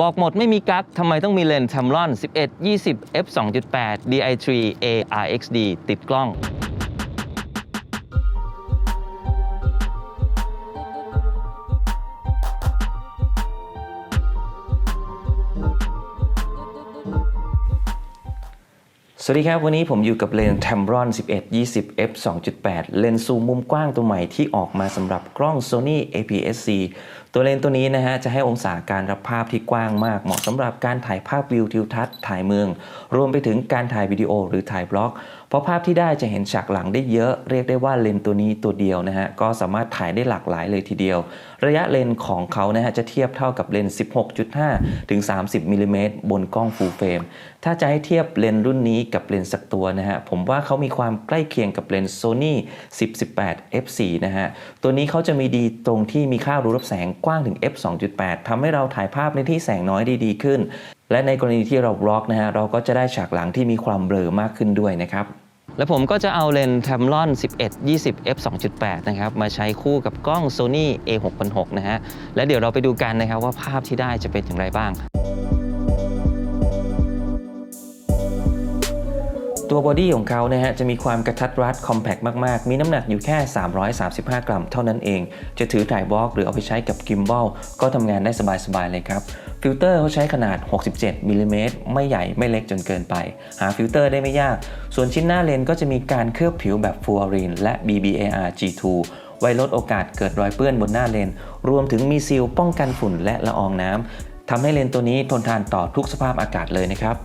บอกหมดไม่มีกั๊กทำไมต้องมีเลนส์ Tamron 11 20 f 2.8 di3 arxd ติดกล้องสวัสดีครับ วันนี้ผมอยู่กับเลนส์ Tamron 11 20 f 2.8 เลนส์ซูมมุมกว้างตัวใหม่ที่ออกมาสำหรับกล้อง Sony APS-C ตัวเลนส์ตัวนี้นะฮะจะให้องศาการรับภาพที่กว้างมาก เหมาะสำหรับการถ่ายภาพวิวทิวทัศน์ถ่ายเมือง รวมไปถึงการถ่ายวิดีโอหรือถ่ายบล็อก เพราะภาพที่ได้จะเห็นฉากหลังได้เยอะ เรียกได้ว่าเลนส์ตัวนี้ตัวเดียวนะฮะก็สามารถถ่ายได้หลากหลายเลยทีเดียว ระยะเลนส์ของเขานะฮะจะเทียบเท่ากับเลนส์ 16.5 ถึง 30มิลลิเมตรบนกล้อง full frame ถ้าจะให้เทียบเลนส์รุ่นนี้กับเลนส์สักตัวนะฮะผมว่าเขามีความใกล้เคียงกับเลนส์ Sony 10-18 f4 นะฮะตัวนี้เขาจะมีดีตรงที่มีค่ารูรับแสงกว้างถึง f 2.8ทำให้เราถ่ายภาพในที่แสงน้อยได้ดีขึ้น และในกรณีที่เราบล็อกนะฮะเราก็จะได้ฉากหลังที่มีความเบลอมากขึ้นด้วยนะครับและผมก็จะเอาเลนส์ Tamron 11 20 f 2.8 นะครับ มาใช้คู่กับกล้อง Sony a 6 6 0นะฮะ และเดี๋ยวเราไปดูกันนะครับว่าภาพที่ได้จะเป็นอย่างไรบ้าง ตัวบอดี้ของเขานะฮะจะมีความกระทัดรัดคอมแพ t มาก ๆ มีน้ำหนักอยู่แค่ 335 กรัม เท่านั้นเอง จะถือถ่ายบล็อกหรือเอาไปใช้กับกิมบอลก็ทำงานได้สบาย ๆ เลยครับ ฟิลเตอร์เขาใช้ขนาด 67มิลลิเมตรไม่ใหญ่ไม่เล็กจนเกินไป หาฟิลเตอร์ได้ไม่ยาก ส่วนชิ้นหน้าเลนก็จะมีการเคลือบผิวแบบฟูออรีนและ BBAR G2 ไว้ลดโอกาสเกิดรอยเปื้อนบนหน้าเลน รวมถึงมีซีลป้องกันฝุ่นและละอองน้ำทำให้เลนตัวนี้ทนทานต่อทุกสภาพอากาศเลยนะครับ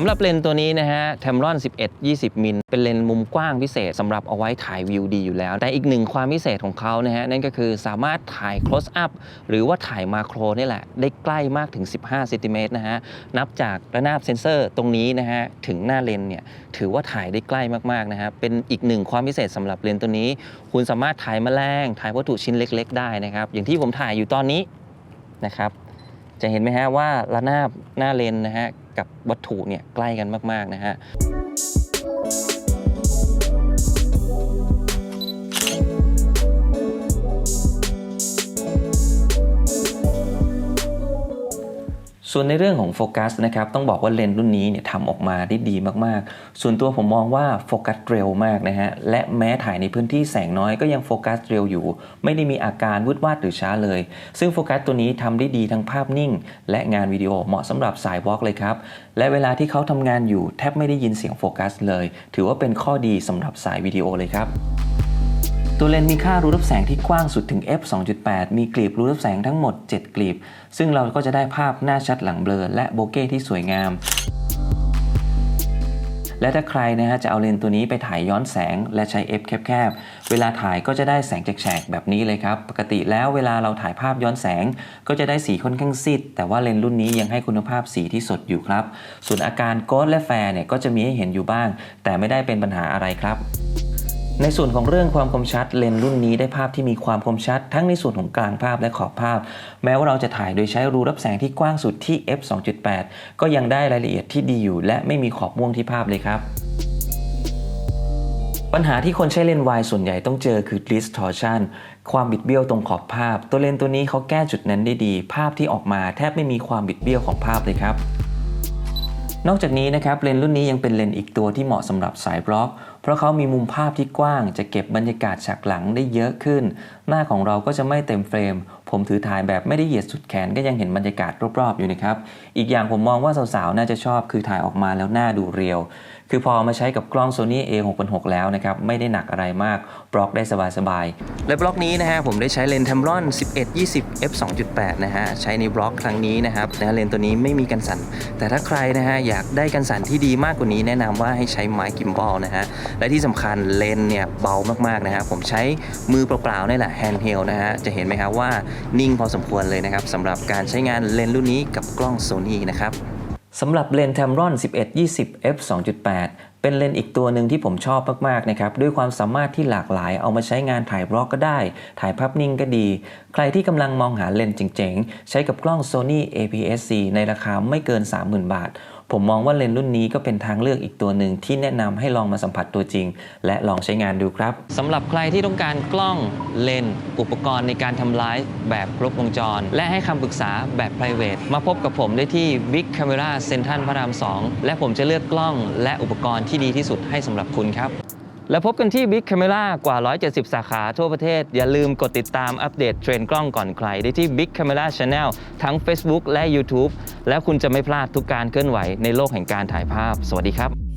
สำหรับเลนส์ตัวนี้นะฮะ Tamron 11 20 มิล เป็นเลนส์มุมกว้างพิเศษสำหรับเอาไว้ถ่ายวิวดีอยู่แล้ว แต่อีกหนึ่งความพิเศษของเขานะฮะนั่นก็คือสามารถถ่าย close up หรือว่าถ่ายมาโครนี่แหละ ได้ใกล้มากถึง 15เซนติเมตรนะฮะ นับจากระนาบเซนเซอร์ตรงนี้นะฮะ ถึงหน้าเลนเนี่ยถือว่าถ่ายได้ใกล้มากๆนะฮะ เป็นอีกหนึ่งความพิเศษสำหรับเลนส์ตัวนี้ คุณสามารถถ่ายแมลงถ่ายวัตถุชิ้นเล็ก ๆ ได้นะครับอย่างที่ผมถ่ายอยู่ตอนนี้นะครับจะเห็นไหมฮะว่าระนาบหน้าเลนนะฮะ กับวัตถุเนี่ยใกล้กันมาก ๆ นะฮะ ส่วนในเรื่องของโฟกัสนะครับต้องบอกว่าเลนส์รุ่นนี้เนี่ยทำออกมาได้ดีมากๆ ส่วนตัวผมมองว่าโฟกัสเร็วมากนะฮะและแม้ถ่ายในพื้นที่แสงน้อยก็ยังโฟกัสเร็วอยู่ ไม่ได้มีอาการวืดวาดหรือช้าเลย ซึ่งโฟกัสตัวนี้ทำได้ดีทั้งภาพนิ่ง และงานวิดีโอเหมาะสำหรับสายวอล์กเลยครับและเวลาที่เขาทำงานอยู่แทบไม่ได้ยินเสียงโฟกัสเลย ถือว่าเป็นข้อดีสำหรับสายวิดีโอเลยครับ ตัวเลนส์มีค่ารูรับแสงที่กว้างสุดถึง f 2.8 มีกลีบรูรับแสงทั้งหมด 7 กลีบ ซึ่งเราก็จะได้ภาพหน้าชัดหลังเบลอและโบเก้ที่สวยงาม และถ้าใครนะฮะจะเอาเลนส์ตัวนี้ไปถ่ายย้อนแสงและใช้ f แคบๆ เวลาถ่ายก็จะได้แสงแฉกๆแบบนี้เลยครับ ปกติแล้วเวลาเราถ่ายภาพย้อนแสง ก็จะได้สีค่อนข้างซีด แต่ว่าเลนส์รุ่นนี้ยังให้คุณภาพสีที่สดอยู่ครับ ส่วนอาการโกดและแฟร์เนี่ยก็จะมีให้เห็นอยู่บ้าง แต่ไม่ได้เป็นปัญหาอะไรครับ ในส่วนของเรื่องความคมชัดเลนส์รุ่นนี้ได้ภาพที่มีความคมชัด ทั้งในส่วนของกลางภาพและขอบภาพ แม้ว่าเราจะถ่ายโดยใช้รูรับแสงที่กว้างสุดที่ f 2.8 ก็ยังได้รายละเอียดที่ดีอยู่ และไม่มีขอบม่วงที่ภาพเลยครับปัญหาที่คนใช้เลนส์วายส่วนใหญ่ต้องเจอคือ distortion ความบิดเบี้ยวตรงขอบภาพ ตัวเลนส์ตัวนี้เขาแก้จุดนั้นได้ดี ภาพที่ออกมาแทบไม่มีความบิดเบี้ยวของภาพเลยครับ นอกจากนี้นะครับเลนส์รุ่นนี้ยังเป็นเลนส์อีกตัวที่เหมาะสำหรับสายบล็อก ราะเขามีมุมภาพที่กว้าง จะเก็บบรรยากาศฉากหลังได้เยอะขึ้น หน้าของเราก็จะไม่เต็มเฟรม ผมถือถ่ายแบบไม่ได้เหยียดสุดแขนก็ยังเห็นบรรยากาศรอบๆอยู่นะครับ อีกอย่างผมมองว่าสาวๆ น่าจะชอบคือถ่ายออกมาแล้วหน้าดูเรียว คือพอมาใช้กับกล้อง Sony A616 แล้วนะครับ ไม่ได้หนักอะไรมากบล็อกได้สบายๆ และบล็อกนี้นะฮะผมได้ใช้เลนส์ Tamron 11 20 f 2.8 นะฮะใช้ในบล็อกครั้งนี้นะครับนะเลนส์ตัวนี้ไม่มีกันสั่นแต่ถ้าใครนะฮะอยากได้กันสั่นที่ดีมากกว่านี้แนะนำว่าให้ใช้ไม้กิมบอลนะฮะและที่สำคัญเลนเนี่ยเบามากๆนะฮะผมใช้มือเปล่าๆนี่แหละแฮนด์เฮลนะฮะจะเห็นไหมครับว่านิ่งพอสมควรเลยนะครับสำหรับการใช้งานเลนรุ่นนี้กับกล้อง Sony นะครับสำหรับเลนส์ Tamron 11 20 f 2.8 เป็นเลนส์อีกตัวหนึ่งที่ผมชอบมากๆนะครับด้วยความสามารถที่หลากหลายเอามาใช้งานถ่ายบล็อกก็ได้ ถ่ายภาพนิ่งก็ดี ใครที่กำลังมองหาเลนส์เจ๋งๆ ใช้กับกล้อง Sony APS-C ในราคาไม่เกิน 30,000 บาท ผมมองว่าเลนส์รุ่นนี้ก็เป็นทางเลือกอีกตัวหนึ่งที่แนะนำให้ลองมาสัมผัสตัวจริง และลองใช้งานดูครับสำหรับใครที่ต้องการกล้องเลนส์อุปกรณ์ในการทำไลฟ์แบบครบวงจร และให้คำปรึกษาแบบ private มาพบกับผมได้ที่ Big Camera Central พระราม 2 และผมจะเลือกกล้องและอุปกรณ์ที่ดีที่สุดให้สำหรับคุณครับ แล้วพบกันที่ Big Camera กว่า 170 สาขาทั่วประเทศ อย่าลืมกดติดตามอัปเดตเทรนด์กล้องก่อนใคร ได้ที่ Big Camera Channel ทั้ง Facebook และ YouTube แล้วคุณจะไม่พลาดทุกการเคลื่อนไหวในโลกแห่งการถ่ายภาพ สวัสดีครับ